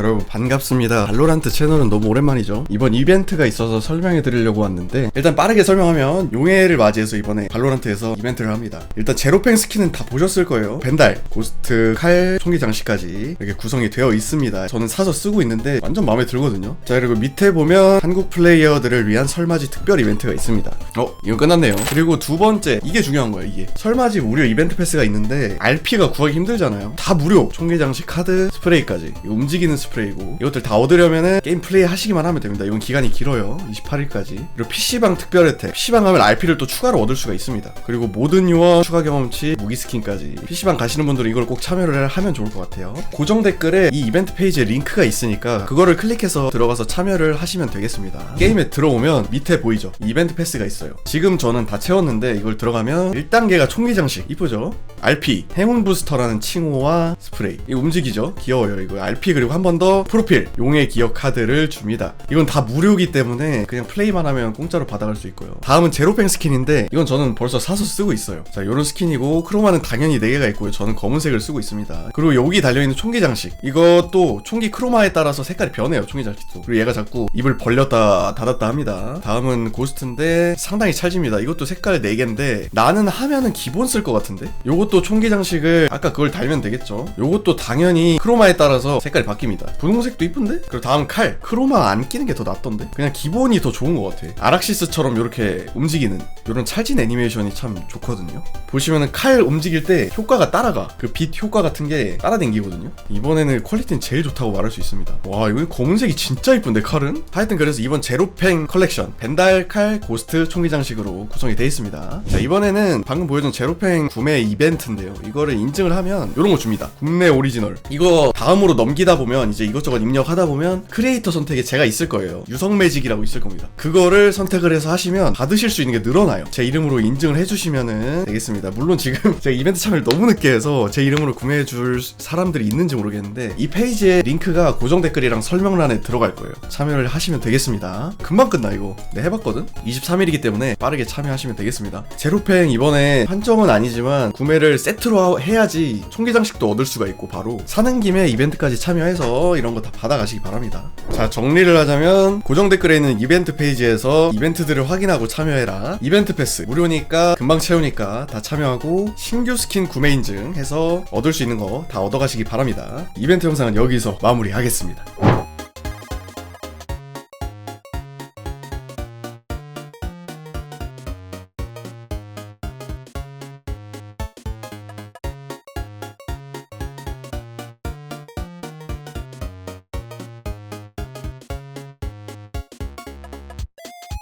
여러분 반갑습니다. 발로란트 채널은 너무 오랜만이죠. 이번 이벤트가 있어서 설명해 드리려고 왔는데 일단 빠르게 설명하면 용해를 맞이해서 이번에 발로란트에서 이벤트를 합니다. 일단 제로팽 스킨은 다 보셨을 거예요. 벤달, 고스트, 칼, 총기 장식까지 이렇게 구성이 되어 있습니다. 저는 사서 쓰고 있는데 완전 마음에 들거든요. 자 그리고 밑에 보면 한국 플레이어들을 위한 설맞이 특별 이벤트가 있습니다. 어 이거 끝났네요. 그리고 두 번째 이게 중요한 거예요 이게. 설맞이 무료 이벤트 패스가 있는데 RP가 구하기 힘들잖아요. 다 무료! 총기 장식 카드 스프레이까지. 움직이는 스프레이 고. 이것들 다 얻으려면은 게임 플레이 하시기만 하면 됩니다. 이건 기간이 길어요. 28일까지. 그리고 PC방 특별 혜택 PC방 가면 RP를 또 추가로 얻을 수가 있습니다. 그리고 모든 유어 추가 경험치 무기 스킨까지. PC방 가시는 분들은 이걸 꼭 참여를 하면 좋을 것 같아요. 고정 댓글에 이 이벤트 페이지에 링크가 있으니까 그거를 클릭해서 들어가서 참여를 하시면 되겠습니다. 게임에 들어오면 밑에 보이죠? 이벤트 패스가 있어요. 지금 저는 다 채웠는데 이걸 들어가면 1단계가 총기 장식. 이쁘죠? RP 행운 부스터라는 칭호와 스프레이. 이거 움직이죠? 귀여워요. 이거 RP 그리고 한번 더 프로필 용의 기억 카드를 줍니다. 이건 다 무료이기 때문에 그냥 플레이만 하면 공짜로 받아갈 수 있고요. 다음은 제로팽 스킨인데 이건 저는 벌써 사서 쓰고 있어요. 자 요런 스킨이고 크로마는 당연히 4개가 있고요. 저는 검은색을 쓰고 있습니다. 그리고 여기 달려있는 총기 장식. 이것도 총기 크로마에 따라서 색깔이 변해요 총기 장식도. 그리고 얘가 자꾸 입을 벌렸다 닫았다 합니다. 다음은 고스트인데 상당히 찰집니다. 이것도 색깔 4개인데 나는 하면은 기본 쓸 것 같은데? 요것도 총기 장식을 아까 그걸 달면 되겠죠? 요것도 당연히 크로마에 따라서 색깔이 바뀝니다 분홍색도 이쁜데? 그리고 다음 칼. 크로마 안 끼는 게 더 낫던데? 그냥 기본이 더 좋은 것 같아. 아락시스처럼 이렇게 움직이는 이런 찰진 애니메이션이 참 좋거든요. 보시면은 칼 움직일 때 효과가 따라가. 그 빛 효과 같은 게 따라댕기거든요. 이번에는 퀄리티는 제일 좋다고 말할 수 있습니다. 와 이거 검은색이 진짜 이쁜데 칼은? 하여튼 그래서 이번 제로팽 컬렉션 벤달 칼 고스트 총기 장식으로 구성이 되어 있습니다. 자 이번에는 방금 보여준 제로팽 구매 이벤트인데요. 이거를 인증을 하면 이런 거 줍니다. 국내 오리지널. 이거 다음으로 넘기다 보면 이제 이것저것 입력하다 보면 크리에이터 선택에 제가 있을 거예요. 유성 매직이라고 있을 겁니다. 그거를 선택을 해서 하시면 받으실 수 있는 게 늘어나요. 제 이름으로 인증을 해주시면 되겠습니다. 물론 지금 제가 이벤트 참여를 너무 늦게 해서 제 이름으로 구매해줄 사람들이 있는지 모르겠는데 이 페이지에 링크가 고정 댓글이랑 설명란에 들어갈 거예요. 참여를 하시면 되겠습니다. 금방 끝나 이거. 네 해봤거든? 23일이기 때문에 빠르게 참여하시면 되겠습니다. 제로팽 이번에 한정은 아니지만 구매를 세트로 해야지 총기 장식도 얻을 수가 있고 바로 사는 김에 이벤트까지 참여해서 이런 거 다 받아가시기 바랍니다. 자 정리를 하자면 고정 댓글에 있는 이벤트 페이지에서 이벤트들을 확인하고 참여해라. 이벤트 패스. 무료니까 금방 채우니까 다 참여하고 신규 스킨 구매 인증 해서 얻을 수 있는 거 다 얻어가시기 바랍니다. 이벤트 영상은 여기서 마무리하겠습니다